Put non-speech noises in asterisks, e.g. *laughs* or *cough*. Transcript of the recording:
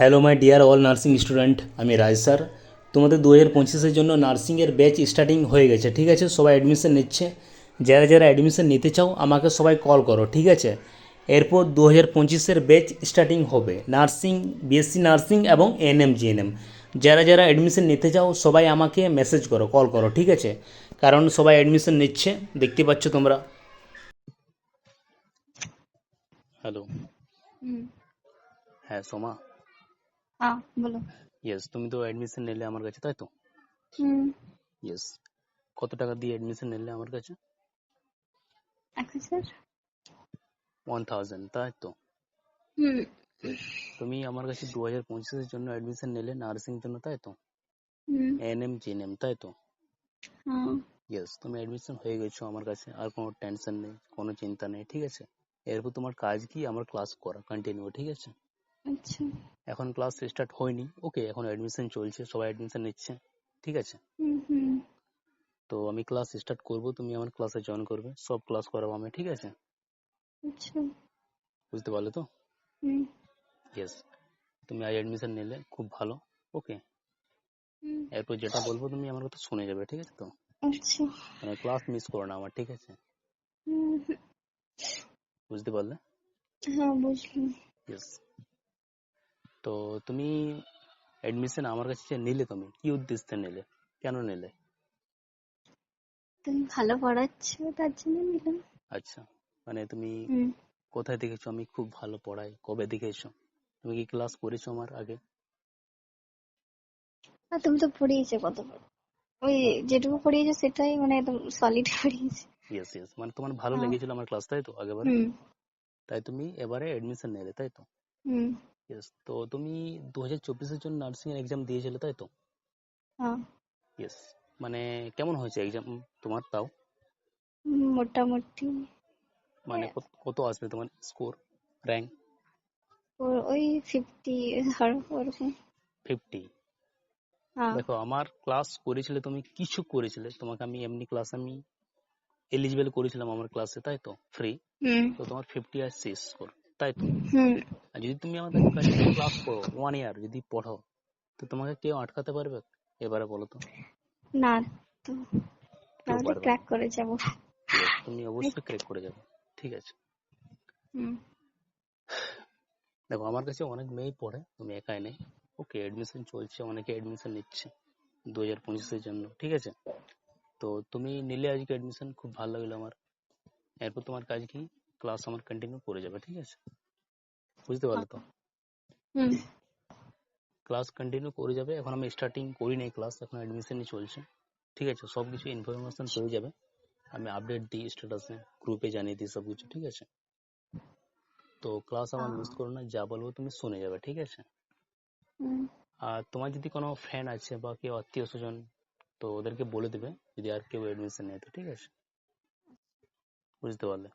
Hello my dear all nursing student আমি Raj sir তোমাদের দু হাজার পঁচিশের জন্য নার্সিংয়ের ব্যাচ স্টার্টিং হয়ে গেছে ঠিক আছে? সবাই অ্যাডমিশন নিচ্ছে। যারা যারা অ্যাডমিশন নিতে চাও আমাকে সবাই কল করো ঠিক আছে? এরপর দু হাজার পঁচিশের ব্যাচ স্টার্টিং হবে। নার্সিং বিএসসি নার্সিং এবং এনএম জিএনএম যারা যারা অ্যাডমিশন নিতে চাও সবাই আমাকে মেসেজ করো কল করো ঠিক আছে? কারণ সবাই অ্যাডমিশন নিচ্ছে দেখতে পাচ্ছ তোমরা। হ্যালো হ্যাঁ সোমা। হ্যাঁ বলো। ইয়েস তুমি তো অ্যাডমিশন নিলে আমার কাছে তাই তো? হুম। ইয়েস কত টাকা দিয়ে অ্যাডমিশন নিলে আমার কাছে? ওয়ান থাউজেন্ড তাই তো? হুম। তুমি আমার কাছে দু হাজার পঁচিশের জন্য অ্যাডমিশন নিলে নার্সিং জন্য তাই তো? এনএম জিএনএম তাই তো? হ্যাঁ। ইয়েস তুমি অ্যাডমিশন হয়ে গেছো আমার কাছে আর কোনো টেনশন নেই কোনো চিন্তা নেই ঠিক আছে? এরপর তোমার কাজ কি? আমার ক্লাস করা কন্টিনিউ ঠিক আছে? আচ্ছা। এখন ক্লাস স্টার্ট হয়নি। ওকে এখন অ্যাডমিশন চলছে সবাই অ্যাডমিশন নিচ্ছে ঠিক আছে? তো আমি ক্লাস স্টার্ট করব তুমি আমার ক্লাসে জয়েন করবে সব ক্লাস করাবো আমি ঠিক আছে? আচ্ছা। বুঝতে পারলে তো? হুম। ইয়েস তুমি আজ অ্যাডমিশন নিলে খুব ভালো ওকে এরপর যেটা বলব তুমি আমার কথা শুনে যাবে ঠিক আছে তো? আচ্ছা। মানে ক্লাস মিস করো না আমার ঠিক আছে। বুঝতে পারলে? হ্যাঁ বুঝলাম। ইয়েস তো তুমি অ্যাডমিশন আমার কাছে নিলে তুমি কি উদ্দেশ্যে নিলে? কেন নিলে? তুমি ভালো পড়াচ্ছো তার জন্য নিলাম। আচ্ছা মানে তুমি কোথায় দেখেছ? আমি খুব ভালো পড়াই। কবে দেখেছ? তুমি কি ক্লাস করেছ আমার আগে? আর তুমি তো পড়িয়েছো কত বড় ওই যেটুকু পড়িয়েছো সেটাই মানে একদম সলিড *laughs* পড়িয়েছো। ইয়েস ইয়েস মানে তোমার ভালো হ্যাঁ। লেগেছিল আমার ক্লাস তাই তো আগেবার? তাই তুমি এবারে অ্যাডমিশন নিলে তাই তো? হুম। ইয়েস তো তুমি দু হাজার চব্বিশের জন্য নার্সিং এর এক্সাম দিয়েছিলে তাই তো? হ্যাঁ। ইয়েস মানে কেমন হয়েছে এক্সাম তোমার তাও? মোটামুটি। মানে কত- আসবে তোমার স্কোর র্যাঙ্ক ওই ফিফটি ফিফটি হ্যাঁ। দেখো আমার ক্লাস করেছিলে তুমি কিছু করেছিলে। তোমাকে আমি এমনি ক্লাস আমি এলিজিবল করেছিলাম আমার ক্লাসে তাই তো? ফ্রি তো তোমার ফিফটি আসছে স্কোর তাই তো? আর যদি তুমি আমাদের কাছে ক্লাস করো ওয়ান ইয়ার যদি পড়ো তো তোমাকে কেউ আটকাতে পারবে? এবারে বলো তো। না তো তাহলে ক্র্যাক করে যাব। তুমি অবশ্যই ক্রেক করে যাবে। ঠিক আছে। দেখো আমার কাছে অনেক মেয়েই পড়ে তুমি একাই নেই। ওকে এডমিশন চলছে অনেকে এডমিশন নিচ্ছে দু হাজার পঁচিশের জন্য ঠিক আছে? তো তুমি নিলে আজকে এডমিশন খুব ভালো লাগল আমার। এরপর তোমার কাজ কি? ক্লাস আমার কন্টিনিউ করে যাবে ঠিক আছে? বুঝতে পারলে তো? ক্লাস কন্টিনিউ করে যাবে। এখন আমি স্টার্টিং করি নাই ক্লাস এখন অ্যাডমিশনই চলছে। ঠিক আছে? সব কিছু ইনফরমেশন পেয়ে যাবে। আমি আপডেট দিই স্ট্যাটাসে গ্রুপে জানিয়ে দিই সব কিছু ঠিক আছে? তো ক্লাস আমার মিস করো না যা বলব তুমি শুনে যাবে ঠিক আছে? আর তোমার যদি কোনো ফ্রেন্ড আছে বা কেউ আত্মীয় স্বজন তো ওদেরকে বলে দেবে যদি আর কেউ এডমিশন নেয় তো ঠিক আছে? বুঝতে পারলে?